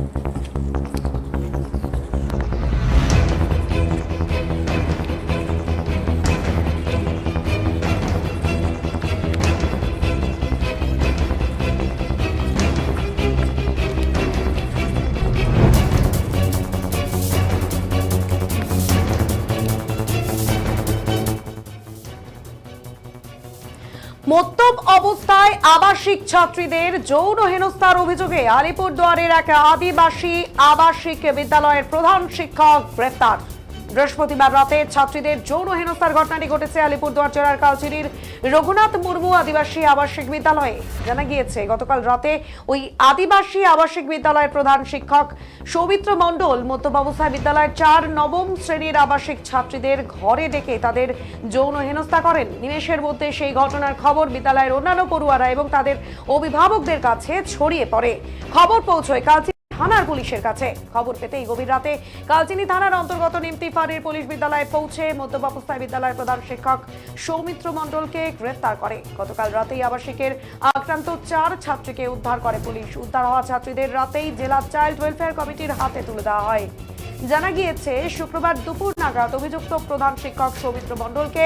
thank you মত্তব অবস্থায় আবাসিক ছাত্রীদের যৌন হেনস্থার অভিযোগে আলিপুরদুয়ারের এক আদিবাসী আবাসিক বিদ্যালয়ের প্রধান শিক্ষক গ্রেফতার বৃহস্পতিবার রাতে ছাত্রীদের যৌন হেনস্থার ঘটনাটি ঘটেছে আলিপুরদুয়ার জেলার কালচিরির রঘুনাথ মুর্মু আদিবাসী আবাসিক বিদ্যালয়ে। জানা গিয়েছে, গতকাল রাতে ওই আদিবাসী আবাসিক বিদ্যালয়ের প্রধান শিক্ষক সৌমিত্র মণ্ডল মধ্যম বিদ্যালয়ের চার নবম শ্রেণির আবাসিক ছাত্রীদের ঘরে ডেকে তাদের যৌন হেনস্থা করেন। নিমেষের মধ্যে সেই ঘটনার খবর বিদ্যালয়ের অন্যান্য পড়ুয়ারা এবং তাদের অভিভাবকদের কাছে ছড়িয়ে পড়ে। খবর পৌঁছয় কালচি থানার পুলিশের কাছে। খবর পেতেই গভীর রাতে কালচিনি থানার অন্তর্গত নিমতি ফাঁড়ির পুলিশ বিদ্যালয়ে পৌঁছে মধ্যবাবস্থায় বিদ্যালয়ের প্রধান শিক্ষক সৌমিত্র মণ্ডলকে গ্রেফতার করে। গতকাল রাতেই আবাসিকের আক্রান্ত চার ছাত্রীকে উদ্ধার করে পুলিশ। উদ্ধার হওয়া ছাত্রীদের রাতেই জেলা চাইল্ড ওয়েলফেয়ার কমিটির হাতে তুলে দেওয়া হয়। জানা গিয়েছে, শুক্রবার দুপুর নাগাদ অভিযুক্ত প্রধান শিক্ষক সৌমিত্র মণ্ডলকে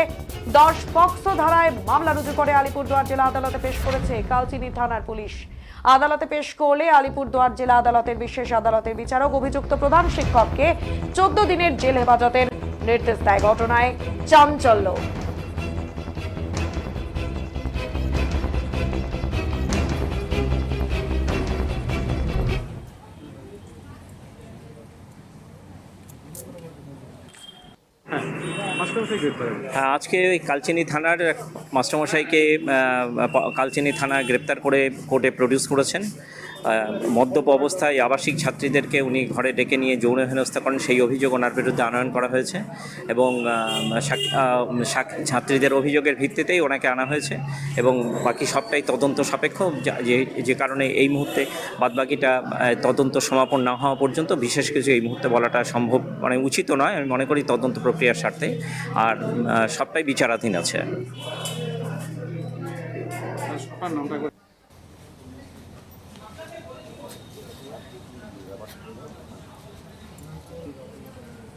দশ পক্সো ধারায় মামলা রুজু করে আলিপুরদুয়ার জেলা আদালতে পেশ করেছে কালচিনি থানার পুলিশ। আদালতে পেশ করলে আলিপুরদুয়ার জেলা আদালতের বিশেষ আদালতের বিচারক অভিযুক্ত প্রধান শিক্ষককে চোদ্দ দিনের জেল হেফাজতের নির্দেশ দেয়। ঘটনায় চাঞ্চল্য। হ্যাঁ আজকে ওই কালচিনি থানার মাস্টারমশাইকে কালচিনি থানা গ্রেপ্তার করে কোর্টে প্রডিউস করেছেন। মদ্যপ অবস্থায় আবাসিক ছাত্রীদেরকে উনি ঘরে ডেকে নিয়ে যৌন হেনস্থা করেন, সেই অভিযোগ ওনার বিরুদ্ধে আনয়ন করা হয়েছে এবং ছাত্রীদের অভিযোগের ভিত্তিতেই ওনাকে আনা হয়েছে এবং বাকি সবটাই তদন্ত সাপেক্ষ, যে যে কারণে এই মুহূর্তে বাদবাকিটা তদন্ত সমাপন না হওয়া পর্যন্ত বিশেষ কিছু এই মুহূর্তে বলাটা সম্ভব মানে উচিত নয়, আমি মনে করি তদন্ত প্রক্রিয়ার স্বার্থে। আর সবটাই বিচারাধীন আছে। ます。